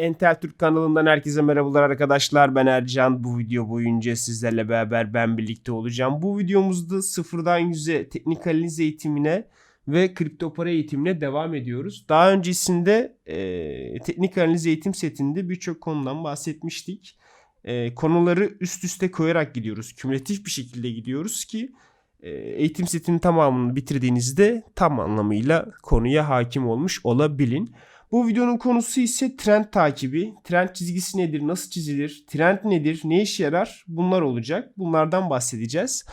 Entel Türk kanalından herkese merhabalar arkadaşlar. Ben Ercan. Bu video boyunca sizlerle beraber ben birlikte olacağım. Bu videomuzda sıfırdan yüze teknik analiz eğitimine ve kripto para eğitimine devam ediyoruz. Daha öncesinde e, teknik analiz eğitim setinde birçok konudan bahsetmiştik. E, konuları üst üste koyarak gidiyoruz. Kümülatif bir şekilde gidiyoruz ki e, eğitim setinin tamamını bitirdiğinizde tam anlamıyla konuya hakim olmuş olabilin. Bu videonun konusu ise trend takibi. Trend çizgisi nedir, nasıl çizilir, trend nedir, ne işe yarar bunlar olacak. Bunlardan bahsedeceğiz.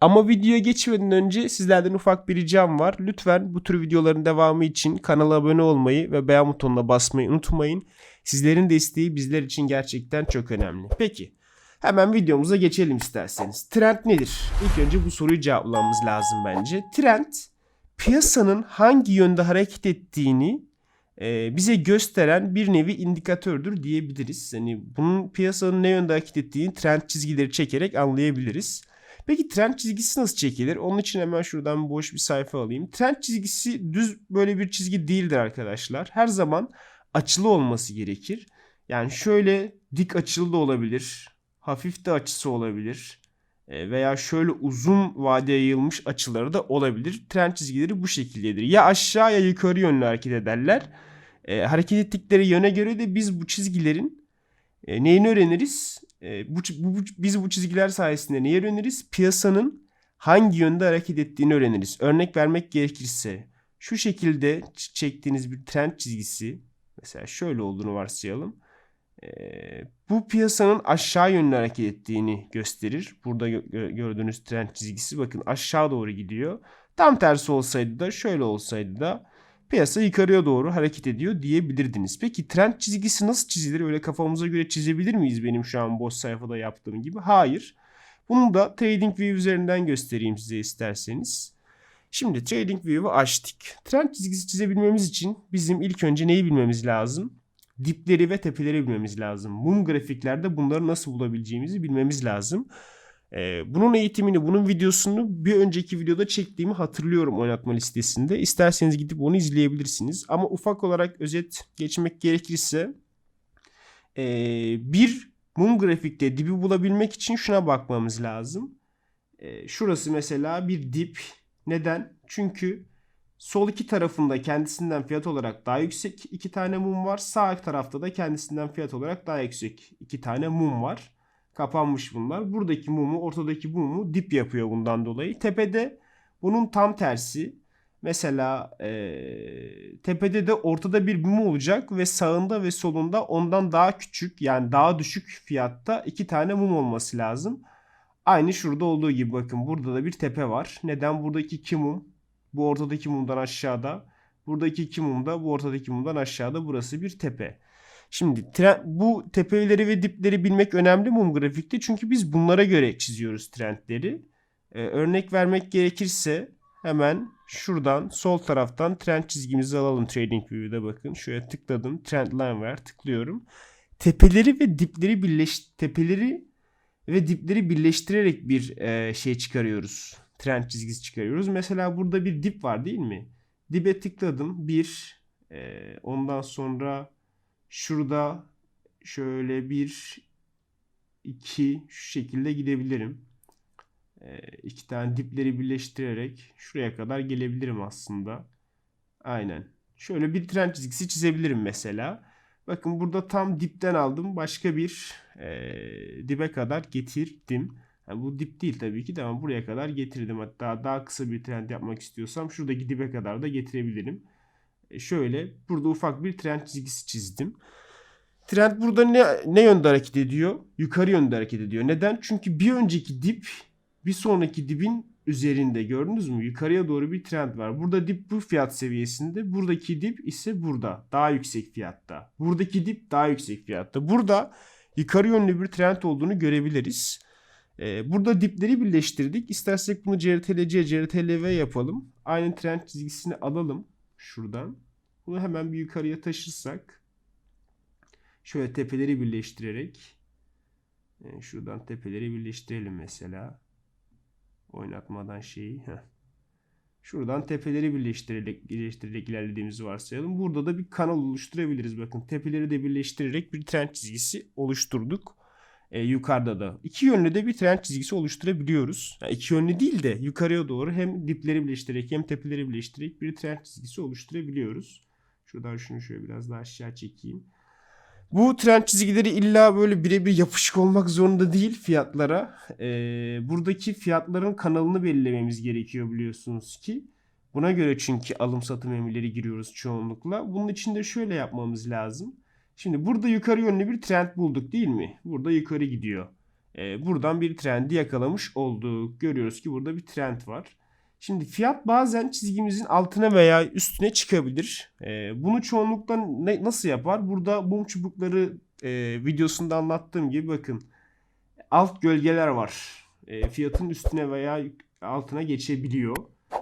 Ama videoya geçmeden önce sizlerden ufak bir ricam var. Lütfen bu tür videoların devamı için kanala abone olmayı ve beğen butonuna basmayı unutmayın. Sizlerin desteği bizler için gerçekten çok önemli. Peki hemen videomuza geçelim isterseniz. Trend nedir? İlk önce bu soruyu cevaplamamız lazım bence. Trend piyasanın hangi yönde hareket ettiğini e, bize gösteren bir nevi indikatördür diyebiliriz. Yani bunun piyasanın ne yönde hareket ettiğini trend çizgileri çekerek anlayabiliriz. Peki trend çizgisi nasıl çekilir? Onun için hemen şuradan boş bir sayfa alayım. Trend çizgisi düz böyle bir çizgi değildir arkadaşlar. Her zaman açılı olması gerekir. Yani şöyle dik açılı da olabilir. Hafif de açısı olabilir. E, veya şöyle uzun vadeye yayılmış açıları da olabilir. Trend çizgileri bu şekildedir. Ya aşağı ya yukarı yönlü hareket ederler. E, hareket ettikleri yöne göre de biz bu çizgilerin e, neyini öğreniriz? E, bu, bu, bu, biz bu çizgiler sayesinde neyi öğreniriz? Piyasanın hangi yönde hareket ettiğini öğreniriz. Örnek vermek gerekirse şu şekilde çektiğiniz bir trend çizgisi mesela şöyle olduğunu varsayalım. Bu piyasanın aşağı yönlü hareket ettiğini gösterir. Burada gö- gördüğünüz trend çizgisi bakın aşağı doğru gidiyor. Tam tersi olsaydı da şöyle olsaydı da piyasa yukarıya doğru hareket ediyor diyebilirdiniz. Peki trend çizgisi nasıl çizilir? Öyle kafamıza göre çizebilir miyiz benim şu an boş sayfada yaptığım gibi? Hayır. Bunu da TradingView üzerinden göstereyim size isterseniz. Şimdi TradingView'u açtık. Trend çizgisi çizebilmemiz için bizim ilk önce neyi bilmemiz lazım? Dipleri ve tepeleri bilmemiz lazım. Mum grafiklerde bunları nasıl bulabileceğimizi bilmemiz lazım. Ee, bunun eğitimini, bunun videosunu bir önceki videoda çektiğimi hatırlıyorum oynatma listesinde. İsterseniz gidip onu izleyebilirsiniz. Ama ufak olarak özet geçmek gerekirse ee, bir mum grafikte dibi bulabilmek için şuna bakmamız lazım. Ee, şurası mesela bir dip. Neden? Çünkü sol iki tarafında kendisinden fiyat olarak daha yüksek iki tane mum var. Sağ tarafta da kendisinden fiyat olarak daha yüksek iki tane mum var. Kapanmış bunlar. Buradaki mumu, ortadaki mumu dip yapıyor bundan dolayı. Tepede bunun tam tersi. Mesela ee, tepede de ortada bir mum olacak ve sağında ve solunda ondan daha küçük yani daha düşük fiyatta iki tane mum olması lazım. Aynı şurada olduğu gibi bakın burada da bir tepe var. Neden? Buradaki iki mum bu ortadaki mumdan aşağıda. Buradaki iki mum da bu ortadaki mumdan aşağıda. Burası bir tepe. Şimdi trend, bu tepeleri ve dipleri bilmek önemli mum grafikte. Çünkü biz bunlara göre çiziyoruz trendleri. Ee, örnek vermek gerekirse hemen şuradan sol taraftan trend çizgimizi alalım TradingView'da bakın. Şöyle tıkladım. Trend line var. Tıklıyorum. Tepeleri ve dipleri birleş tepeleri ve dipleri birleştirerek bir e, şey çıkarıyoruz. Trend çizgisi çıkarıyoruz. Mesela burada bir dip var değil mi? Dibe tıkladım. Bir e, ondan sonra şurada şöyle bir iki şu şekilde gidebilirim. E, iki tane dipleri birleştirerek şuraya kadar gelebilirim aslında. Aynen. Şöyle bir trend çizgisi çizebilirim mesela. Bakın burada tam dipten aldım. Başka bir e, dibe kadar getirdim. Yani bu dip değil tabii ki de ama buraya kadar getirdim. Hatta daha kısa bir trend yapmak istiyorsam şuradaki dibe kadar da getirebilirim. E şöyle burada ufak bir trend çizgisi çizdim. Trend burada ne, ne yönde hareket ediyor? Yukarı yönde hareket ediyor. Neden? Çünkü bir önceki dip bir sonraki dibin üzerinde gördünüz mü? Yukarıya doğru bir trend var. Burada dip bu fiyat seviyesinde. Buradaki dip ise burada. Daha yüksek fiyatta. Buradaki dip daha yüksek fiyatta. Burada yukarı yönlü bir trend olduğunu görebiliriz. Ee, burada dipleri birleştirdik. İstersek bunu CRTLC, CRTLV yapalım. Aynı trend çizgisini alalım. Şuradan. Bunu hemen bir yukarıya taşırsak. Şöyle tepeleri birleştirerek. Yani şuradan tepeleri birleştirelim mesela. Oynatmadan şeyi. Heh. Şuradan tepeleri birleştirerek, birleştirerek ilerlediğimizi varsayalım. Burada da bir kanal oluşturabiliriz. Bakın tepeleri de birleştirerek bir trend çizgisi oluşturduk. Ee, yukarıda da. iki yönlü de bir trend çizgisi oluşturabiliyoruz. Yani iki yönlü değil de yukarıya doğru hem dipleri birleştirerek hem tepeleri birleştirerek bir trend çizgisi oluşturabiliyoruz. Şuradan şunu şöyle biraz daha aşağı çekeyim. Bu trend çizgileri illa böyle birebir yapışık olmak zorunda değil fiyatlara. Ee, buradaki fiyatların kanalını belirlememiz gerekiyor biliyorsunuz ki. Buna göre çünkü alım satım emirleri giriyoruz çoğunlukla. Bunun için de şöyle yapmamız lazım. Şimdi burada yukarı yönlü bir trend bulduk değil mi? Burada yukarı gidiyor. Ee, buradan bir trendi yakalamış olduk. Görüyoruz ki burada bir trend var. Şimdi fiyat bazen çizgimizin altına veya üstüne çıkabilir. Ee, bunu çoğunlukla ne, nasıl yapar? Burada mum çubukları e, videosunda anlattığım gibi bakın. Alt gölgeler var. E, fiyatın üstüne veya altına geçebiliyor.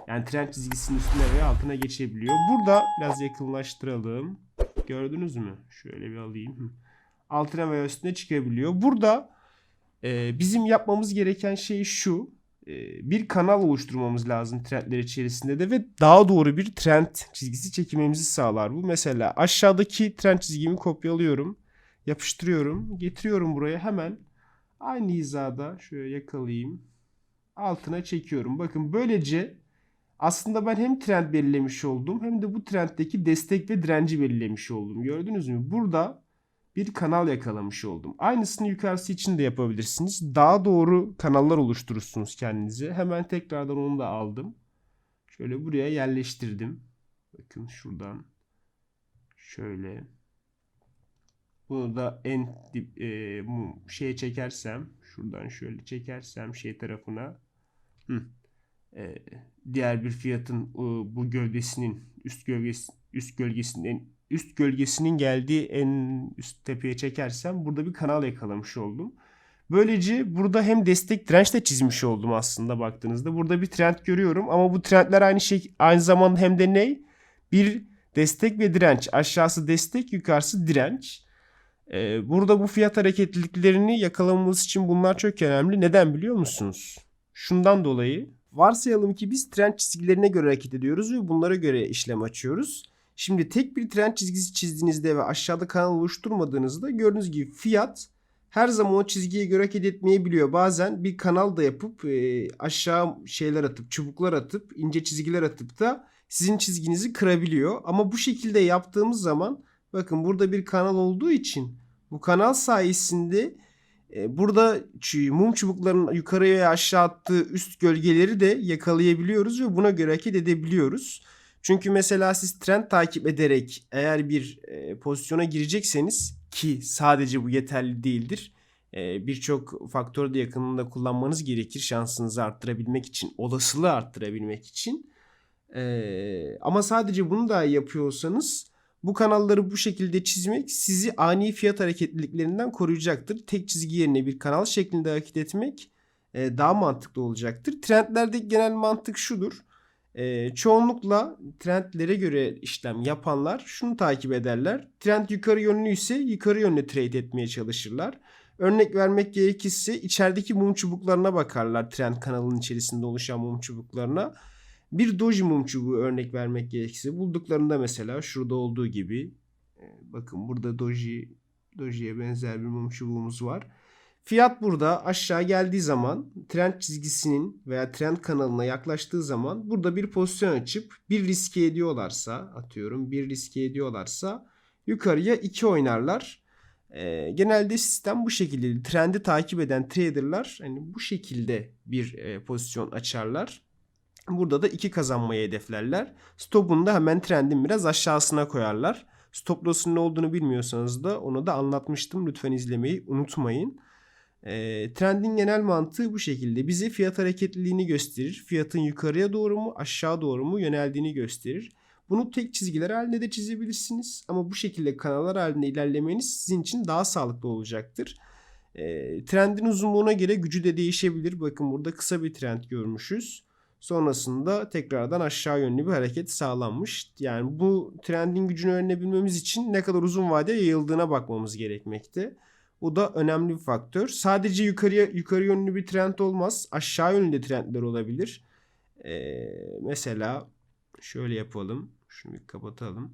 Yani trend çizgisinin üstüne veya altına geçebiliyor. Burada biraz yakınlaştıralım. Gördünüz mü? Şöyle bir alayım. Altına veya üstüne çıkabiliyor. Burada e, bizim yapmamız gereken şey şu e, bir kanal oluşturmamız lazım trendler içerisinde de ve daha doğru bir trend çizgisi çekmemizi sağlar bu. Mesela aşağıdaki trend çizgimi kopyalıyorum, yapıştırıyorum, getiriyorum buraya hemen aynı hizada şöyle yakalayayım. Altına çekiyorum. Bakın böylece aslında ben hem trend belirlemiş oldum hem de bu trenddeki destek ve direnci belirlemiş oldum. Gördünüz mü? Burada bir kanal yakalamış oldum. Aynısını yukarısı için de yapabilirsiniz. Daha doğru kanallar oluşturursunuz kendinize. Hemen tekrardan onu da aldım. Şöyle buraya yerleştirdim. Bakın şuradan şöyle bunu da en dip e, şeye çekersem şuradan şöyle çekersem şey tarafına hı, e, diğer bir fiyatın e, bu gövdesinin üst gölgesi üst gölgesinin üst gölgesinin geldiği en üst tepeye çekersem burada bir kanal yakalamış oldum. Böylece burada hem destek direnç de çizmiş oldum aslında baktığınızda. Burada bir trend görüyorum ama bu trendler aynı şey aynı zamanda hem de ne? Bir destek ve direnç. Aşağısı destek, yukarısı direnç. Ee, burada bu fiyat hareketliliklerini yakalamamız için bunlar çok önemli. Neden biliyor musunuz? Şundan dolayı varsayalım ki biz trend çizgilerine göre hareket ediyoruz ve bunlara göre işlem açıyoruz. Şimdi tek bir trend çizgisi çizdiğinizde ve aşağıda kanal oluşturmadığınızda gördüğünüz gibi fiyat her zaman o çizgiye göre hareket etmeyebiliyor. Bazen bir kanal da yapıp e, aşağı şeyler atıp çubuklar atıp ince çizgiler atıp da sizin çizginizi kırabiliyor. Ama bu şekilde yaptığımız zaman bakın burada bir kanal olduğu için bu kanal sayesinde burada mum çubuklarının yukarıya ve aşağı attığı üst gölgeleri de yakalayabiliyoruz ve buna göre hareket edebiliyoruz. Çünkü mesela siz trend takip ederek eğer bir e, pozisyona girecekseniz ki sadece bu yeterli değildir. E, Birçok faktörü de yakınında kullanmanız gerekir şansınızı arttırabilmek için, olasılığı arttırabilmek için. E, ama sadece bunu da yapıyorsanız bu kanalları bu şekilde çizmek sizi ani fiyat hareketliliklerinden koruyacaktır. Tek çizgi yerine bir kanal şeklinde hareket etmek e, daha mantıklı olacaktır. Trendlerdeki genel mantık şudur e, çoğunlukla trendlere göre işlem yapanlar şunu takip ederler. Trend yukarı yönlü ise yukarı yönlü trade etmeye çalışırlar. Örnek vermek gerekirse içerideki mum çubuklarına bakarlar trend kanalının içerisinde oluşan mum çubuklarına. Bir doji mum çubuğu örnek vermek gerekirse bulduklarında mesela şurada olduğu gibi bakın burada doji dojiye benzer bir mum çubuğumuz var. Fiyat burada aşağı geldiği zaman trend çizgisinin veya trend kanalına yaklaştığı zaman burada bir pozisyon açıp bir riske ediyorlarsa atıyorum bir riske ediyorlarsa yukarıya 2 oynarlar. E, genelde sistem bu şekilde trendi takip eden traderlar hani bu şekilde bir e, pozisyon açarlar. Burada da 2 kazanmayı hedeflerler. Stop'unu da hemen trendin biraz aşağısına koyarlar. Stop loss'un ne olduğunu bilmiyorsanız da onu da anlatmıştım. Lütfen izlemeyi unutmayın. E, trendin genel mantığı bu şekilde. Bize fiyat hareketliliğini gösterir. Fiyatın yukarıya doğru mu aşağı doğru mu yöneldiğini gösterir. Bunu tek çizgiler halinde de çizebilirsiniz. Ama bu şekilde kanallar halinde ilerlemeniz sizin için daha sağlıklı olacaktır. E, trendin uzunluğuna göre gücü de değişebilir. Bakın burada kısa bir trend görmüşüz. Sonrasında tekrardan aşağı yönlü bir hareket sağlanmış. Yani bu trendin gücünü öğrenebilmemiz için ne kadar uzun vade yayıldığına bakmamız gerekmekte. O da önemli bir faktör. Sadece yukarıya yukarı yönlü bir trend olmaz. Aşağı yönlü de trendler olabilir. Ee, mesela şöyle yapalım. Şunu bir kapatalım.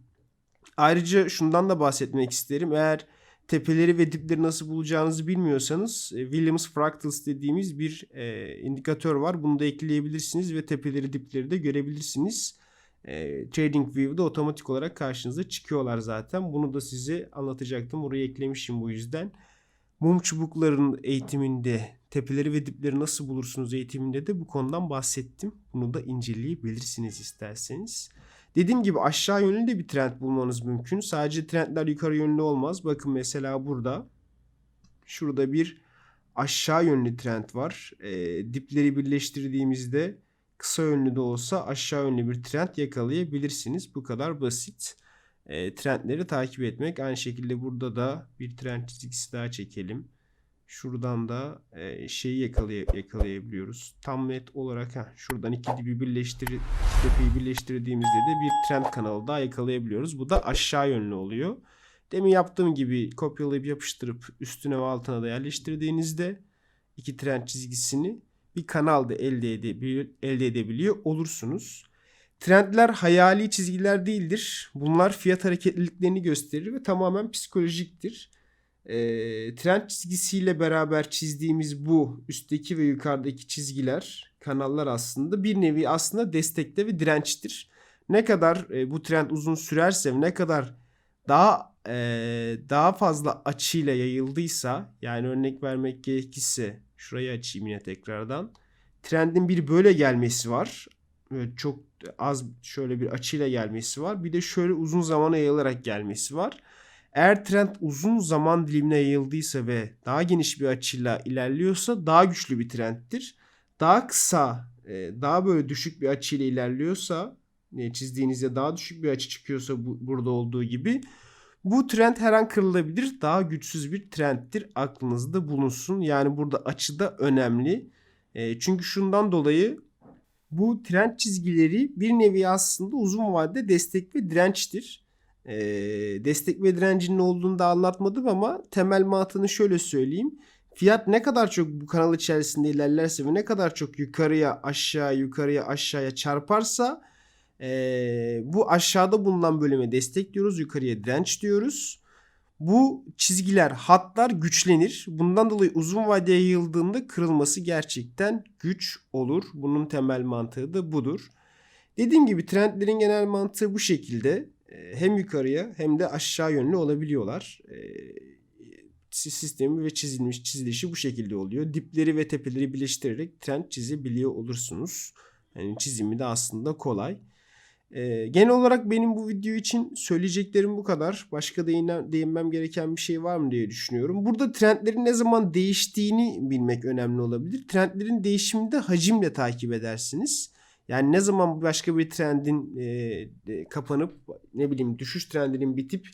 Ayrıca şundan da bahsetmek isterim. Eğer tepeleri ve dipleri nasıl bulacağınızı bilmiyorsanız e, Williams Fractals dediğimiz bir e, indikatör var. Bunu da ekleyebilirsiniz ve tepeleri dipleri de görebilirsiniz. E, TradingView'da otomatik olarak karşınıza çıkıyorlar zaten. Bunu da size anlatacaktım. Oraya eklemişim bu yüzden. Mum çubukların eğitiminde tepeleri ve dipleri nasıl bulursunuz eğitiminde de bu konudan bahsettim. Bunu da inceleyebilirsiniz isterseniz. Dediğim gibi aşağı yönlü de bir trend bulmanız mümkün. Sadece trendler yukarı yönlü olmaz. Bakın mesela burada şurada bir aşağı yönlü trend var. E, dipleri birleştirdiğimizde kısa yönlü de olsa aşağı yönlü bir trend yakalayabilirsiniz. Bu kadar basit. E, trendleri takip etmek. Aynı şekilde burada da bir trend çizgisi daha çekelim. Şuradan da e, şeyi yakalay yakalayabiliyoruz. Tam net olarak ha şuradan iki dibi birleştir tepeyi birleştirdiğimizde de bir trend kanalı daha yakalayabiliyoruz. Bu da aşağı yönlü oluyor. Demin yaptığım gibi kopyalayıp yapıştırıp üstüne ve altına da yerleştirdiğinizde iki trend çizgisini bir kanalda elde, edebiliyor, elde edebiliyor olursunuz. Trendler hayali çizgiler değildir. Bunlar fiyat hareketliliklerini gösterir ve tamamen psikolojiktir e, trend çizgisiyle beraber çizdiğimiz bu üstteki ve yukarıdaki çizgiler kanallar aslında bir nevi aslında destekte ve dirençtir. Ne kadar e, bu trend uzun sürerse ne kadar daha e, daha fazla açıyla yayıldıysa yani örnek vermek gerekirse şurayı açayım yine tekrardan. Trendin bir böyle gelmesi var. Böyle çok az şöyle bir açıyla gelmesi var. Bir de şöyle uzun zamana yayılarak gelmesi var. Eğer trend uzun zaman dilimine yayıldıysa ve daha geniş bir açıyla ilerliyorsa daha güçlü bir trendtir. Daha kısa, e, daha böyle düşük bir açıyla ilerliyorsa, e, çizdiğinizde daha düşük bir açı çıkıyorsa bu, burada olduğu gibi bu trend her an kırılabilir. Daha güçsüz bir trendtir. Aklınızda bulunsun. Yani burada açı da önemli. E, çünkü şundan dolayı bu trend çizgileri bir nevi aslında uzun vadede destek ve dirençtir. Destek ve direncinin olduğunu da anlatmadım ama temel mantığını şöyle söyleyeyim. Fiyat ne kadar çok bu kanal içerisinde ilerlerse ve ne kadar çok yukarıya aşağı yukarıya aşağıya çarparsa bu aşağıda bulunan bölüme destek diyoruz. Yukarıya direnç diyoruz. Bu çizgiler, hatlar güçlenir. Bundan dolayı uzun vadeye yayıldığında kırılması gerçekten güç olur. Bunun temel mantığı da budur. Dediğim gibi trendlerin genel mantığı bu şekilde. Ee, hem yukarıya hem de aşağı yönlü olabiliyorlar. Ee, sistemi ve çizilmiş çizilişi bu şekilde oluyor. Dipleri ve tepeleri birleştirerek trend çizebiliyor olursunuz. Yani çizimi de aslında kolay. Ee, genel olarak benim bu video için söyleyeceklerim bu kadar. Başka değinen, değinmem gereken bir şey var mı diye düşünüyorum. Burada trendlerin ne zaman değiştiğini bilmek önemli olabilir. Trendlerin değişimini de hacimle takip edersiniz. Yani ne zaman başka bir trendin e, kapanıp ne bileyim düşüş trendinin bitip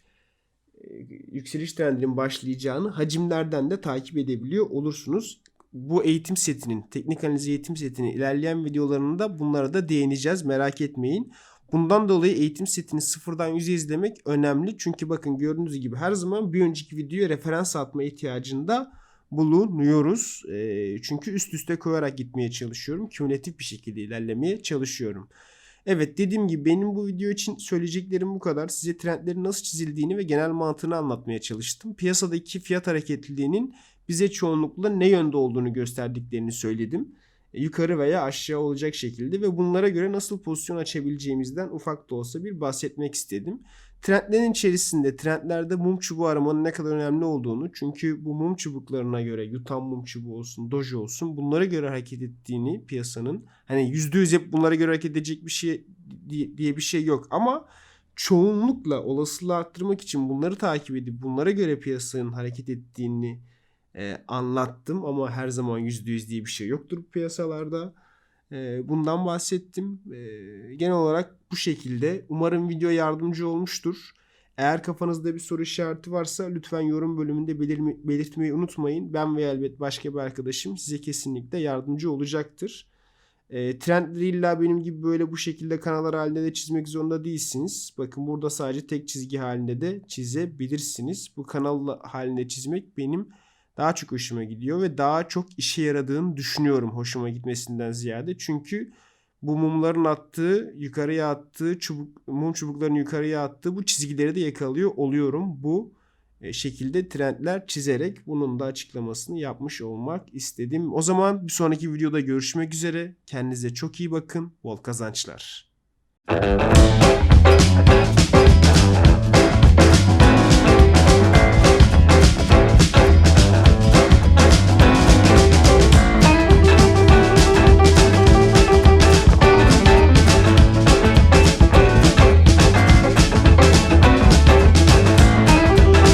e, yükseliş trendinin başlayacağını hacimlerden de takip edebiliyor olursunuz. Bu eğitim setinin, teknik analiz eğitim setinin ilerleyen videolarında bunlara da değineceğiz. Merak etmeyin. Bundan dolayı eğitim setini sıfırdan yüze izlemek önemli. Çünkü bakın gördüğünüz gibi her zaman bir önceki videoya referans atma ihtiyacında bulunuyoruz. Çünkü üst üste koyarak gitmeye çalışıyorum. Kümülatif bir şekilde ilerlemeye çalışıyorum. Evet dediğim gibi benim bu video için söyleyeceklerim bu kadar. Size trendlerin nasıl çizildiğini ve genel mantığını anlatmaya çalıştım. Piyasadaki fiyat hareketliliğinin bize çoğunlukla ne yönde olduğunu gösterdiklerini söyledim. E, yukarı veya aşağı olacak şekilde ve bunlara göre nasıl pozisyon açabileceğimizden ufak da olsa bir bahsetmek istedim. Trendlerin içerisinde trendlerde mum çubuğu aramanın ne kadar önemli olduğunu çünkü bu mum çubuklarına göre yutan mum çubuğu olsun, doji olsun bunlara göre hareket ettiğini piyasanın hani %100 hep bunlara göre hareket edecek bir şey diye bir şey yok ama çoğunlukla olasılığı arttırmak için bunları takip edip bunlara göre piyasanın hareket ettiğini e, anlattım ama her zaman %100 diye bir şey yoktur piyasalarda. Bundan bahsettim. Genel olarak bu şekilde. Umarım video yardımcı olmuştur. Eğer kafanızda bir soru işareti varsa lütfen yorum bölümünde belirtmeyi unutmayın. Ben ve elbet başka bir arkadaşım size kesinlikle yardımcı olacaktır. E, illa benim gibi böyle bu şekilde kanallar halinde de çizmek zorunda değilsiniz. Bakın burada sadece tek çizgi halinde de çizebilirsiniz. Bu kanal halinde çizmek benim daha çok hoşuma gidiyor ve daha çok işe yaradığını düşünüyorum hoşuma gitmesinden ziyade. Çünkü bu mumların attığı, yukarıya attığı, çubuk, mum çubuklarının yukarıya attığı bu çizgileri de yakalıyor oluyorum. Bu e, şekilde trendler çizerek bunun da açıklamasını yapmış olmak istedim. O zaman bir sonraki videoda görüşmek üzere. Kendinize çok iyi bakın. Bol kazançlar.